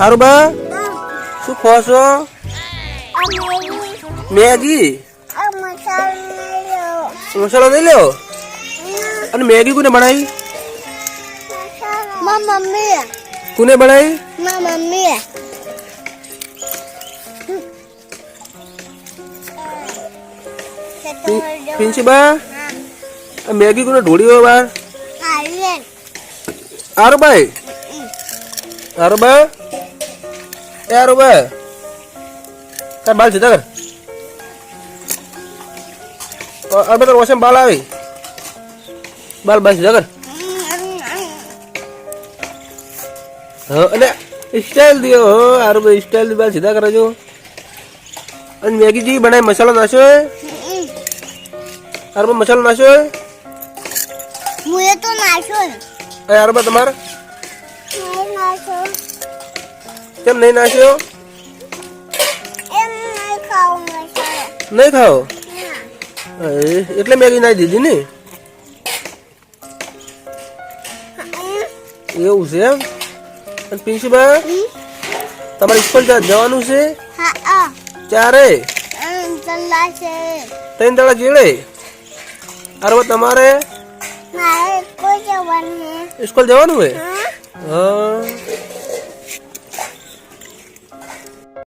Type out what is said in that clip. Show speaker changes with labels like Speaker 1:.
Speaker 1: હારું બા? શું ખો છો? મેગી? મસાલો નહીં લ્યો? અને મેગી કોને બનાવી?
Speaker 2: મમ્મી.
Speaker 1: કોને બનાવી?
Speaker 2: મમ્મી.
Speaker 1: પિંચી બા? મેગી કોને ઢોળી હોય બાર આરો ભાઈ? આરો બા? એ હારું બા તાર? બાલ સીધા કર અરે ઓછે બાલ આવી. બાલ બાલ સીધા કર અને સ્ટાઇલ દિયો હો હારું ભાઈ સ્ટાઇલ બાલ સીધા કરજો અને મેગી જી બનાવી મસાલો નાખ્યો ભાઈ મસાલો નાખ્યો હે
Speaker 2: મુએ તો નાખ્યો
Speaker 1: એ હારું ભાઈ તમારે? કેમ નહીં નાખ્યો?
Speaker 2: નહીં ખાવું
Speaker 1: ખાઓ એટલે મેગી નાખી દીધી ને? એવું છે એમ? અને પિંચીબા તમારે સ્કૂલ જવાનું છે? ક્યારે? ત્રણ દાડા જેડે? અરે તમારે? સ્કૂલ જવાનું હોય હા.